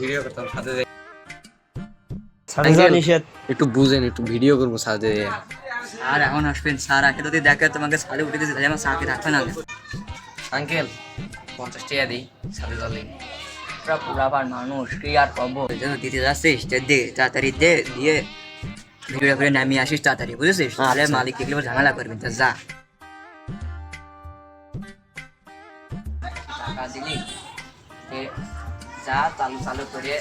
Video করতাম সাথে নিষেধ। একটু বুঝেন একটু ভিডিও করব সাথে এখন আসবেন। স্যার আগে যদি দেখে তোমাকে সালে উঠে দিয়েছে তাহলে আমার স্যারকে রাখবে না আঙ্কেল। পঞ্চাশ টাকা দিই সাথে চলে পুরা পুরাবার মানুষ কি আর পাবো যেন দিতে যাচ্ছিস দে তাড়াতাড়ি দে দিয়ে ভিডিও করে নামিয়ে আসিস তাড়াতাড়ি বুঝেছিস? তাহলে মালিক দেখলে ঝামেলা করবি তা যা। টাকা দিলি যা চালু চালু করে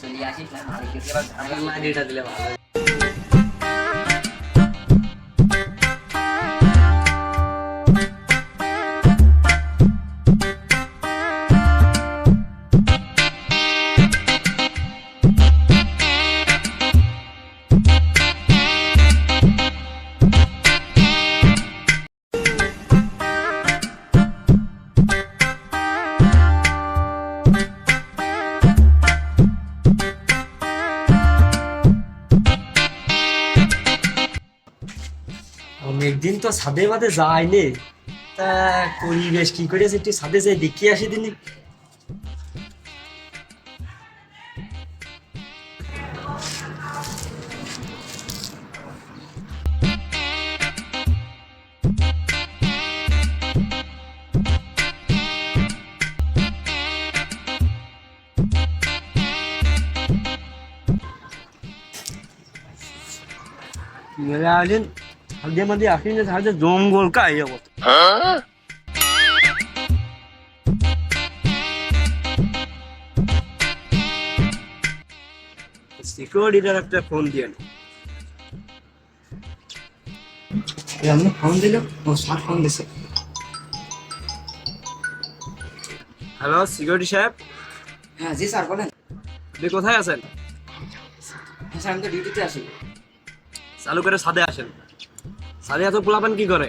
চলে আসিস না মালিক দেখলে ঝামেলা দিলে ভালো। অনেকদিন তো ছাদে মাঝে যায়নি। তা পরিবেশ কি করেছে একটু ছাদে যাই দেখিয়ে আসি দিনি। মেলে ছাদে মাঝে আসেনি ছাদে জঙ্গল কাই অবস্থা। সিকিউরিটির একটা ফোন দিয়ে নি। আমি ফোন দিল? ও স্যার ফোন দিছে। হ্যালো সিকিউরিটি সাহেব? হ্যাঁ জি স্যার বলেন। আপনি কোথায় আছেন? হ্যাঁ স্যার আমি তো ডিউটিতে আছি। চালু করে ছাদে আসেন। ছাদে এত পোলাপান কি করে?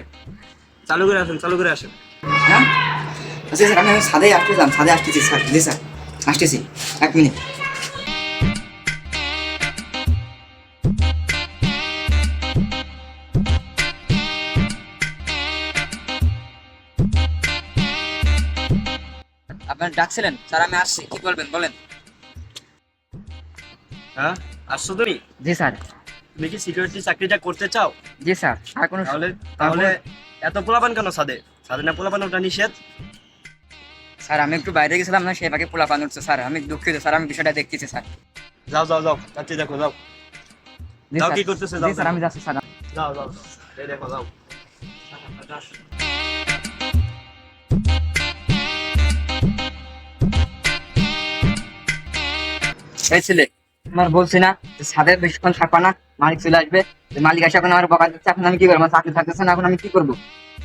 চালু করে আসেন চালু করে আসেন। হ্যাঁ আচ্ছা স্যার আমি ছাদে আসতেছিলাম ছাদে আসতেছি স্যার জি স্যার আসতেছি এক মিনিট। আপনার ডাকছিলেন? স্যার আমি আসছি কি বলবেন বলেন। হ্যাঁ আসছো তুমি? জি স্যার। তুমি কি সিকিউরিটি চাকরিটা করতে চাও? জি স্যার আর কোনো তাহলে তাহলে এত পোলাপান কেন ছাদে ছাদে না পোলাপান ওটা নিষেধ? স্যার আমি একটু বাইরে গেছিলাম না সেভাবে পোলা পান উঠছে স্যার। আমি দুঃখিত স্যার আমি বিষয়টা দেখতেছি স্যার। যাও যাও যাও যাচ্ছি দেখো যাও। যাও, কি করতেছে? যাও, স্যার আমি যাচ্ছি স্যার। যাও যাও এই দেখো যাও। এই ছেলে তোমার বলছি না যে ছাদে বেশিক্ষণ থাকবা না মালিক চলে আসবে মালিক আসে এখন আমার বকা দিচ্ছে এখন আমি কি করব? আমার চাকরি থাকতেছে না এখন আমি কি করব?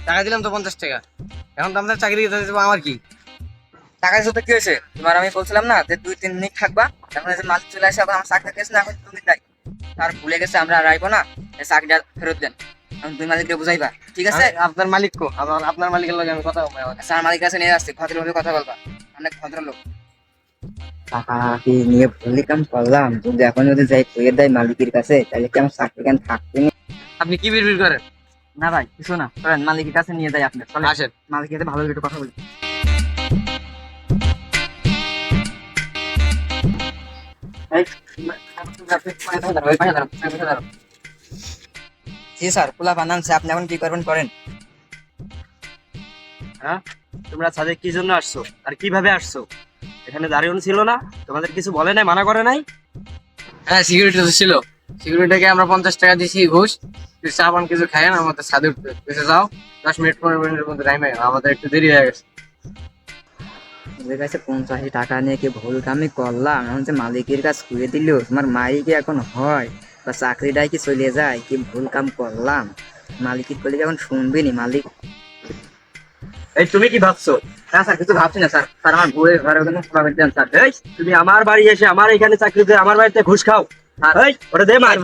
টাকা দিলাম তো পঞ্চাশ টাকা। এখন তো আমাদের চাকরি দিতে দেবো আমার কি? টাকা দিতে কি হয়েছে? তোমার আমি বলছিলাম না যে দুই তিন মিনিট থাকবা এখন যে মালিক চলে আসে এখন আমার চাকরি থাকতেছে না এখন তুমি নাই। আর ভুলে গেছে আমরা আর আইবো না এই চাকরিটা ফেরত দেন। এখন তুমি মালিককে বুঝাইবা ঠিক আছে? আপনার মালিক কো? আমার আপনার মালিকের লগে আমি কথা বলব স্যার মালিক কাছে নিয়ে আসছি ভদ্রভাবে কথা বলবা। অনেক ভদ্রলোক। নিয়ে ভুলি কাম করলাম যদি এখন যদি যাই দেয় মালিকের কাছে তাহলে কি আমার চাকরি কেন থাকবে আপনি কি বিড়বিড় করেন? না ভাই কিছু না। চলেন মালিকের কাছে নিয়ে যাই আপনি আসেন। মালিকের সাথে ভালো একটু কথা বলি। জি স্যার পোলা বানানছে আপনি এখন কি করবেন করেন। হ্যাঁ? তোমরা ছাদে কি জন্য আসছো? আর কীভাবে আসছো? এখানে দাঁড়িয়ে ছিল না তোমাদের কিছু বলে নাই মানা করে নাই? হ্যাঁ সিকিউরিটি তো ছিল। সিকিউরিটিকে আমরা পঞ্চাশ টাকা দিয়েছি ঘুষ। তুই চা পান কিছু খাই না আমাদের যাও। দশ মিনিট পনেরো মিনিটের মধ্যে টাইম আমাদের একটু দেরি হয়ে গেছে। ওদের কাছে পঞ্চাশি টাকা নিয়ে কি ভুল কামি করলাম? এখন যে মালিকের কাছে খুঁজে দিল তোমার মাই কি এখন হয়? বা চাকরিটাই কি চলে যায়? কি ভুল কাম করলাম? মালিকের করলে এখন শুনবি নি মালিক এই তুমি কি ভাবছ? না স্যার কিছু ভাবছি না স্যার। স্যার আমার বউয়ের ঘরে ওখানে দেন স্যার। এই তুমি আমার বাড়ি এসে আমার এখানে চাকরি দিয়ে আমার বাড়িতে ঘুষ খাও। আর- ওটা দে মার।